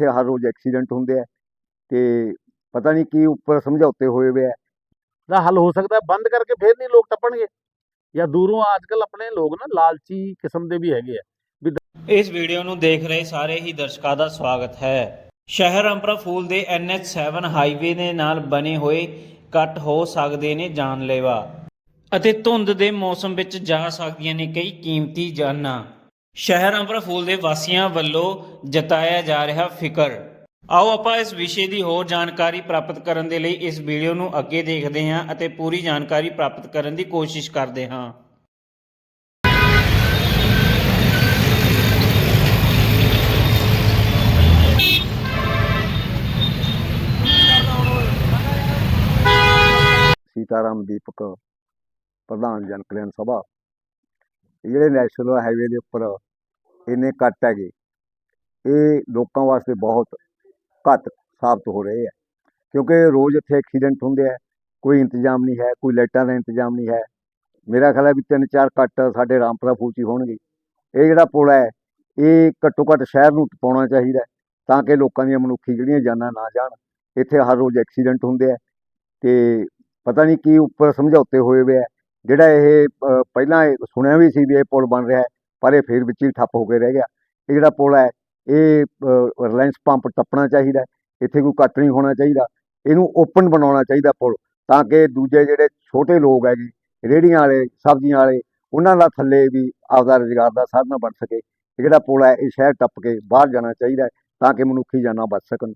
ਇੱਥੇ ਹਰ ਰੋਜ਼ ਐਕਸੀਡੈਂਟ ਹੁੰਦੇ ਆ ਤੇ ਪਤਾ ਨਹੀਂ ਕੀ ਉੱਪਰ ਸਮਝੌਤੇ ਹੋਏ ਵੇ ਆ। ਦਾ ਹੱਲ ਹੋ ਸਕਦਾ। ਬੰਦ ਕਰਕੇ ਫੇਰ ਨਹੀਂ ਲੋਕ ਟੱਪਣਗੇ। ਜਾਂ ਦੂਰੋਂ ਅੱਜਕੱਲ ਆਪਣੇ ਲੋਕ ਨਾ ਲਾਲਚੀ ਕਿਸਮ ਦੇ ਵੀ ਹੈਗੇ ਆ। ਇਸ ਵੀਡੀਓ ਨੂੰ ਦੇਖ ਰਹੇ ਸਾਰੇ ਹੀ ਦਰਸ਼ਕਾਂ ਦਾ ਸਵਾਗਤ ਹੈ। ਸ਼ਹਿਰ ਅੰਪਰਾ ਫੂਲ ਦੇ NH7 ਹਾਈਵੇ ਦੇ ਨਾਲ ਬਣੇ ਹੋਏ ਕੱਟ ਹੋ ਸਕਦੇ ਨੇ ਜਾਨਲੇਵਾ। ਅਤੇ ਧੁੰਦ ਦੇ ਮੌਸਮ ਵਿੱਚ ਜਾ ਸਕਦੀਆਂ ਨੇ ਕਈ ਕੀਮਤੀ ਜਾਨਾਂ। ਸ਼ਹਿਰ ਅੰਪਰਾ ਦੇ ਵਾਸੀਆਂ ਵੱਲੋਂ ਜਤਾਇਆ ਜਾ ਰਿਹਾ ਫਿਕਰ। ਆਓ ਆਪਾਂ ਇਸ ਵਿਸ਼ੇ ਦੀ ਹੋਰ ਜਾਣਕਾਰੀ ਪ੍ਰਾਪਤ ਕਰਨ ਦੇ ਲਈ ਇਸ ਵੀਡੀਓ ਨੂੰ ਅੱਗੇ ਦੇਖਦੇ ਹਾਂ ਅਤੇ ਪੂਰੀ ਜਾਣਕਾਰੀ ਪ੍ਰਾਪਤ ਕਰਨ ਦੀ ਕੋਸ਼ਿਸ਼ ਕਰਦੇ ਹਾਂ। ਸੀਤਾਰਾਮ ਦੀਪਕ, ਪ੍ਰਧਾਨ ਜਨ ਕਲਿਆਣ ਸਭਾ। ਜਿਹੜੇ ਨੈਸ਼ਨਲ ਹਾਈਵੇ ਦੇ ਉੱਪਰ ਇੰਨੇ ਕੱਟ ਹੈਗੇ। ਇਹ ਲੋਕਾਂ ਵਾਸਤੇ ਬਹੁਤ ਘਾਤਕ ਸਾਬਤ ਹੋ ਰਹੇ ਆ। ਕਿਉਂਕਿ ਰੋਜ਼ ਇੱਥੇ ਐਕਸੀਡੈਂਟ ਹੁੰਦੇ ਆ, ਕੋਈ ਇੰਤਜ਼ਾਮ ਨਹੀਂ ਹੈ, ਕੋਈ ਲਾਈਟਾਂ ਦਾ ਇੰਤਜ਼ਾਮ ਨਹੀਂ ਹੈ। ਮੇਰਾ ਖਿਆਲ ਹੈ ਵੀ ਤਿੰਨ ਚਾਰ ਕੱਟ ਸਾਡੇ ਰਾਮਪੁਰਾ ਫੂਚੀ ਹੋਣਗੇ। ਇਹ ਜਿਹੜਾ ਪੁਲ ਹੈ, ਇਹ ਘੱਟੋ ਘੱਟ ਸ਼ਹਿਰ ਨੂੰ ਪਾਉਣਾ ਚਾਹੀਦਾ ਤਾਂ ਕਿ ਲੋਕਾਂ ਦੀਆਂ ਮਨੁੱਖੀ ਜਿਹੜੀਆਂ ਜਾਨਾਂ ਨਾ ਜਾਣ। ਇੱਥੇ ਹਰ ਰੋਜ਼ ਐਕਸੀਡੈਂਟ ਹੁੰਦੇ ਆ ਤੇ ਪਤਾ ਨਹੀਂ ਕੀ ਉੱਪਰ ਸਮਝੌਤੇ ਹੋਏ ਵੇ ਆ। ਜਿਹੜਾ ਇਹ ਪਹਿਲਾਂ ਸੁਣਿਆ ਵੀ ਸੀ ਵੀ ਇਹ ਪੁਲ ਬਣ ਰਿਹਾ ਹੈ, ਪਰ ਇਹ ਫੇਰ ਵਿੱਚ ਹੀ ਠੱਪ ਹੋ ਕੇ ਰਹਿ ਗਿਆ। ਇਹ ਜਿਹੜਾ ਪੁਲ ਹੈ ਇਹ ਰਿਲਾਇੰਸ ਪੰਪ ਟੱਪਣਾ ਚਾਹੀਦਾ ਇੱਥੇ ਕੋਈ ਕੱਟ ਨਹੀਂ ਹੋਣਾ ਚਾਹੀਦਾ। ਇਹਨੂੰ ਓਪਨ ਬਣਾਉਣਾ ਚਾਹੀਦਾ ਪੁਲ ਤਾਂ ਕਿ ਦੂਜੇ ਜਿਹੜੇ ਛੋਟੇ ਲੋਕ ਹੈਗੇ ਰੇਹੜੀਆਂ ਵਾਲੇ ਸਬਜ਼ੀਆਂ ਵਾਲੇ ਉਹਨਾਂ ਦਾ ਥੱਲੇ ਵੀ ਆਪਦਾ ਰੁਜ਼ਗਾਰ ਦਾ ਸਾਧਨ ਬਣ ਸਕੇ। ਇਹ ਜਿਹੜਾ ਪੁਲ ਹੈ ਇਹ ਸ਼ਹਿਰ ਟੱਪ ਕੇ ਬਾਹਰ ਜਾਣਾ ਚਾਹੀਦਾ ਤਾਂ ਕਿ ਮਨੁੱਖੀ ਜਾਨਾਂ ਬਚ ਸਕਣ।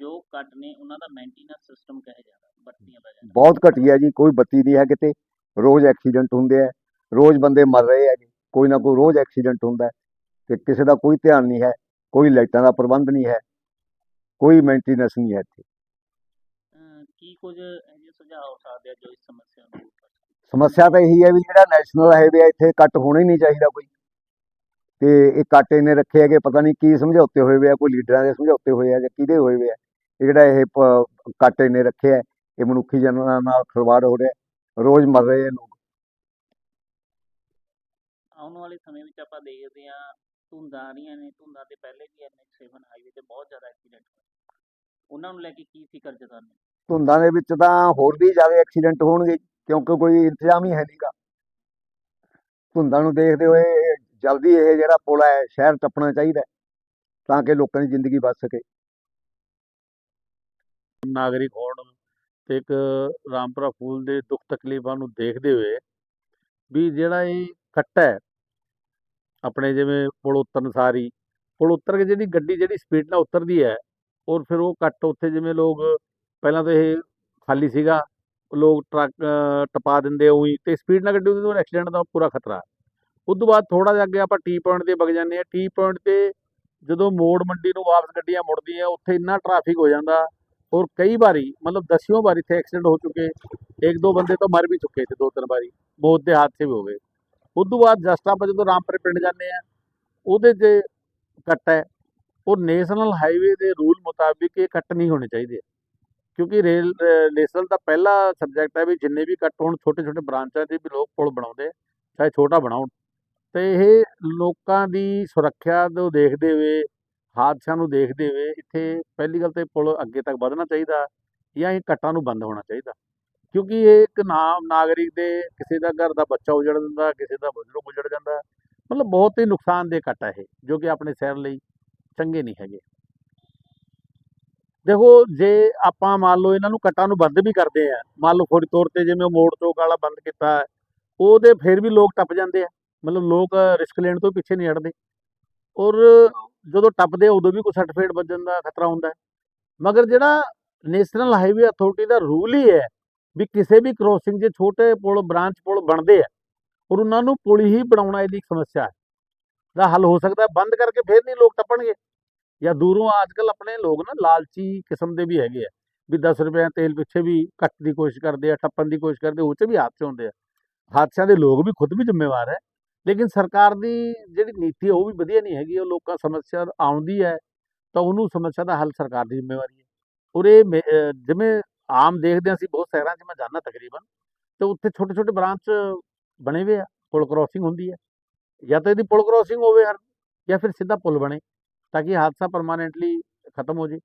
ਜੋ ਕੱਟ ਨੇ ਉਹਨਾਂ ਦਾ ਮੇਨਟੇਨੈਂਸ ਸਿਸਟਮ ਕਿਹਾ ਜਾਂਦਾ ਬੱਤੀਆਂ ਦਾ ਜਾਂਦਾ ਬਹੁਤ ਘਟੀਆ ਜੀ ਕੋਈ ਬੱਤੀ ਨਹੀਂ ਹੈ ਕਿਤੇ। ਰੋਜ਼ ਐਕਸੀਡੈਂਟ ਹੁੰਦੇ ਆ। ਰੋਜ਼ ਬੰਦੇ ਮਰ ਰਹੇ ਆ ਜੀ। ਕੋਈ ਨਾ ਕੋਈ ਰੋਜ਼ ਐਕਸੀਡੈਂਟ ਹੁੰਦਾ ਤੇ ਕਿਸੇ ਦਾ ਕੋਈ ਧਿਆਨ ਨਹੀਂ ਹੈ। ਕੋਈ ਲਾਈਟਾਂ ਦਾ ਪ੍ਰਬੰਧ ਨਹੀਂ ਹੈ। ਕੋਈ ਮੇਨਟੇਨੈਂਸ ਨਹੀਂ ਹੈ ਇੱਥੇ। ਕੀ ਕੁਝ ਇਹੋ ਸੁਝਾਅ ਹੋ ਸਕਦੇ ਆ ਜੋ ਇਸ ਸਮੱਸਿਆ ਨੂੰ? ਸਮੱਸਿਆ ਤਾਂ ਇਹੀ ਹੈ ਵੀ ਜਿਹੜਾ ਨੈਸ਼ਨਲ ਹਾਈਵੇ ਹੈ ਇੱਥੇ ਕੱਟ ਹੋਣਾ ਹੀ ਨਹੀਂ ਚਾਹੀਦਾ ਕੋਈ। ਤੇ ਇਹ ਕੱਟ ਇਹਨੇ ਰੱਖੇ ਹੈਗੇ ਪਤਾ ਨਹੀਂ ਕੀ ਸਮਝੌਤੇ ਹੋਏ ਵੇ ਆ ਕੋਈ ਲੀਡਰਾਂ ਦੇ ਸਮਝੌਤੇ ਹੋਏ ਆ ਜਾਂ ਕਿਹਦੇ ਹੋਏ ਵੇ ਆ। ਇਹ ਜਿਹੜਾ ਇਹ ਕੱਟ ਇਹਨੇ ਰੱਖੇ ਆ ਇਹ ਮਨੁੱਖੀ ਜਾਨਾਂ ਨਾਲ ਖਿਲਵਾੜ ਹੋ ਰਿਹਾ। ਰੋਜ਼ ਮਰ ਰਹੇ ਲੋਕ। ਆਉਣ ਵਾਲੇ ਸਮੇਂ ਵਿੱਚ ਆਪਾਂ ਦੇਖਦੇ ਆ ਧੁੰਦਾਂ ਆ ਰਹੀਆਂ ਨੇ ਧੁੰਦਾਂ ਦੇ ਪਹਿਲੇ ਵੀ NH7 ਹਾਈਵੇ ਤੇ ਬਹੁਤ ਜ਼ਿਆਦਾ ਐਕਸੀਡੈਂਟ ਹੋਏ। ਉਹਨਾਂ ਨੂੰ ਲੈ ਕੇ ਕੀ ਫਿਕਰ ਜਤਾਉਂਦੇ ਧੁੰਦਾਂ ਦੇ ਵਿੱਚ ਤਾਂ ਹੋਰ ਵੀ ਜ਼ਿਆਦਾ ਐਕਸੀਡੈਂਟ ਹੋਣਗੇ ਕਿਉਂਕਿ ਕੋਈ ਇੰਤਜ਼ਾਮ ਹੀ ਹੈ ਨਹੀਂਗਾ ਧੁੰਦਾਂ ਨੂੰ ਦੇਖਦੇ ਹੋਏ ਜਲਦੀ ਇਹ ਜਿਹੜਾ ਪੁਲ ਹੈ ਸ਼ਹਿਰ ਟੱਪਣਾ ਚਾਹੀਦਾ ਤਾਂ ਕਿ ਲੋਕਾਂ ਦੀ ਜ਼ਿੰਦਗੀ ਬਚ ਸਕੇ। ਨਾਗਰਿਕ ਹੋਣ ਤੇ ਇੱਕ ਰਾਮਪੁਰਾ ਫੂਲ ਦੇ ਦੁੱਖ ਤਕਲੀਫਾਂ ਨੂੰ ਦੇਖਦੇ ਹੋਏ ਵੀ ਜਿਹੜਾ ਇਹ ਕੱਟ ਹੈ, ਆਪਣੇ ਜਿਵੇਂ ਪੁਲ ਉਤਰਨ ਸਾਰੀ, ਪੁਲ ਉਤਰ ਕੇ ਜਿਹੜੀ ਗੱਡੀ ਜਿਹੜੀ ਸਪੀਡ ਨਾਲ ਉਤਰਦੀ ਹੈ ਔਰ ਫਿਰ ਉਹ ਕੱਟ ਉੱਥੇ ਜਿਵੇਂ ਲੋਕ ਪਹਿਲਾਂ ਤਾਂ ਇਹ ਖਾਲੀ ਸੀਗਾ, ਲੋਕ ਟਰੱਕ ਟਪਾ ਦਿੰਦੇ ਉਹੀ ਤੇ ਸਪੀਡ ਨਾਲ ਗੱਡੀ ਉਹਦੇ ਐਕਸੀਡੈਂਟ ਦਾ ਪੂਰਾ ਖਤਰਾ। ਉਸ ਤੋਂ ਬਾਅਦ ਥੋੜਾ ਜਿਹਾ ਅੱਗੇ ਆਪਾਂ ਟੀ ਪੁਆਇੰਟ ਤੇ ਵਗ ਜਾਂਦੇ ਆ ਟੀ ਪੁਆਇੰਟ ਤੇ ਜਦੋਂ ਮੋੜ ਮੰਡੀ ਨੂੰ ਵਾਪਸ ਗੱਡੀਆਂ ਮੁੜਦੀਆਂ, ਉੱਥੇ ਇੰਨਾ ਟ੍ਰੈਫਿਕ ਹੋ ਜਾਂਦਾ ਔਰ ਕਈ ਵਾਰੀ, ਮਤਲਬ ਦਸਿयों ਵਾਰ ਇੱਥੇ ਐਕਸੀਡੈਂਟ ਹੋ ਚੁੱਕੇ, ਇੱਕ ਦੋ ਬੰਦੇ ਤਾਂ ਮਰ ਵੀ ਚੁੱਕੇ ਸੀ ਦੋ ਤਿੰਨ ਵਾਰੀ, ਮੌਤ ਦੇ ਹਾਦਸੇ ਵੀ ਹੋ ਗਏ। ਉਸ ਤੋਂ ਬਾਅਦ ਜਸਟ ਆਪਾਂ ਜਦੋਂ ਰਾਮਪੁਰੇ ਪਿੰਡ ਜਾਂਦੇ ਆ ਉਹਦੇ 'ਚ ਕੱਟ ਹੈ, ਉਹ ਨੈਸ਼ਨਲ ਹਾਈਵੇ ਦੇ ਰੂਲ ਮੁਤਾਬਿਕ ਇਹ ਕੱਟ ਨਹੀਂ ਹੋਣੇ ਚਾਹੀਦੇ। ਕਿਉਂਕਿ ਰੇਲ ਨੈਸ਼ਨਲ ਦਾ ਪਹਿਲਾ ਸਬਜੈਕਟ ਹੈ ਵੀ ਜਿੰਨੇ ਵੀ ਕੱਟ ਹੋਣ ਛੋਟੇ ਛੋਟੇ ਬ੍ਰਾਂਚਾਂ 'ਤੇ ਵੀ ਲੋਕ ਪੁਲ ਬਣਾਉਂਦੇ ਚਾਹੇ ਛੋਟਾ ਬਣਾਉਣ। ਤੇ ਇਹ ਲੋਕਾਂ ਦੀ ਸੁਰੱਖਿਆ ਨੂੰ ਦੇਖਦੇ ਹੋਏ ਹਾਦਸਿਆਂ ਨੂੰ ਦੇਖਦੇ ਹੋਏ ਇੱਥੇ ਪਹਿਲੀ ਗੱਲ ਤੇ ਪੁਲ ਅੱਗੇ ਤੱਕ ਵਧਣਾ ਚਾਹੀਦਾ ਜਾਂ ਇਹ ਕੱਟਾਂ ਨੂੰ ਬੰਦ ਹੋਣਾ ਚਾਹੀਦਾ? ਕਿਉਂਕਿ ਇਹ ਇੱਕ ਨਾਮ, ਨਾਗਰਿਕ ਦੇ ਕਿਸੇ ਦਾ ਘਰ ਦਾ ਬੱਚਾ ਉਜੜ ਜਾਂਦਾ ਕਿਸੇ ਦਾ ਬਜ਼ੁਰਗ ਉਜੜ ਜਾਂਦਾ। ਮਤਲਬ ਬਹੁਤ ਹੀ ਨੁਕਸਾਨਦੇਹ ਕੱਟ ਹੈ ਇਹ, ਜੋ ਕਿ ਆਪਣੇ ਸ਼ਹਿਰ ਲਈ ਚੰਗੇ ਨਹੀਂ ਹੈਗੇ। ਦੇਖੋ, ਜੇ ਆਪਾਂ ਮੰਨ ਲਓ ਇਹਨਾਂ ਨੂੰ ਕੱਟਾਂ ਨੂੰ ਬੰਦ ਵੀ ਕਰਦੇ ਆ, ਮੰਨ ਲਓ ਫੌਰੀ ਤੌਰ ਤੇ ਜਿਵੇਂ ਉਹ ਮੋੜ ਚੌਕ ਵਾਲਾ ਬੰਦ ਕੀਤਾ, ਉਹਦੇ ਫਿਰ ਵੀ ਲੋਕ ਟੱਪ ਜਾਂਦੇ ਆ। ਮਤਲਬ ਲੋਕ ਰਿਸਕ ਲੈਣ ਤੋਂ ਪਿੱਛੇ ਨਹੀਂ ਹਟਦੇ। ਔਰ ਜਦੋਂ ਟੱਪਦੇ ਆ, ਉਦੋਂ ਵੀ ਕੋਈ ਸਰਟੀਫਿਕੇਟ ਵੱਜਣ ਦਾ ਖਤਰਾ ਹੁੰਦਾ ਹੈ। ਮਗਰ ਜਿਹੜਾ ਨੈਸ਼ਨਲ ਹਾਈਵੇ ਅਥਾਰਟੀ ਦਾ ਰੂਲ ਹੀ ਹੈ ਵੀ ਕਿਸੇ ਵੀ ਕ੍ਰੋਸਿੰਗ 'ਚ ਛੋਟੇ ਪੁਲ ਬ੍ਰਾਂਚ ਪੁਲ ਬਣਦੇ ਆ, ਔਰ ਉਹਨਾਂ ਨੂੰ ਪੁਲ ਹੀ ਬਣਾਉਣਾ ਇਹਦੀ ਸਮੱਸਿਆ ਹੈ। ਦਾ ਹੱਲ ਹੋ ਸਕਦਾ ਬੰਦ ਕਰਕੇ ਫਿਰ ਨਹੀਂ ਲੋਕ ਟੱਪਣਗੇ। ਜਾਂ ਦੂਰੋਂ ਅੱਜਕੱਲ ਆਪਣੇ ਲੋਕ ਨਾ ਲਾਲਚੀ ਕਿਸਮ ਦੇ ਵੀ ਹੈਗੇ ਆ, ਵੀ 10 ਰੁਪਏ ਤੇਲ ਪਿੱਛੇ ਵੀ ਕੱਟ ਦੀ ਕੋਸ਼ਿਸ਼ ਕਰਦੇ ਆ, ਟੱਪਣ ਦੀ ਕੋਸ਼ਿਸ਼ ਕਰਦੇ ਉਹ 'ਚ ਵੀ ਹਾਦਸੇ ਹੁੰਦੇ ਆ। ਹਾਦਸਿਆਂ ਦੇ ਲੋਕ ਵੀ ਖੁਦ ਵੀ ਜ਼ਿੰਮੇਵਾਰ ਹੈ। ਲੇਕਿਨ ਸਰਕਾਰ ਦੀ ਜਿਹੜੀ ਨੀਤੀ ਉਹ ਵੀ ਵਧੀਆ ਨਹੀਂ ਹੈਗੀ, ਉਹ ਲੋਕਾਂ ਸਮੱਸਿਆ ਆਉਂਦੀ ਹੈ, ਤਾਂ ਉਹਨੂੰ ਸਮੱਸਿਆ ਦਾ ਹੱਲ ਸਰਕਾਰ ਦੀ ਜ਼ਿੰਮੇਵਾਰੀ ਹੈ। ਔਰ ਇਹ ਮੇ- ਜਿਵੇਂ ਆਮ ਦੇਖਦੇ ਹਾਂ ਅਸੀਂ ਬਹੁਤ ਸ਼ਹਿਰਾਂ 'ਚ, ਮੈਂ ਜਾਂਦਾ ਤਕਰੀਬਨ, ਤੇ ਉੱਥੇ ਛੋਟੇ ਛੋਟੇ ਬ੍ਰਾਂਚ ਬਣੇ ਹੋਏ ਆ, ਪੁਲ ਕ੍ਰੋਸਿੰਗ ਹੁੰਦੀ ਹੈ। ਜਾਂ ਤਾਂ ਇਹਦੀ ਪੁਲ ਕ੍ਰੋਸਿੰਗ ਹੋਵੇ ਹਰ, ਜਾਂ ਫਿਰ ਸਿੱਧਾ ਪੁਲ ਬਣੇ, ਤਾਂ ਕਿ ਹਾਦਸਾ ਪਰਮਾਨੈਂਟਲੀ ਖਤਮ ਹੋ ਜੇ।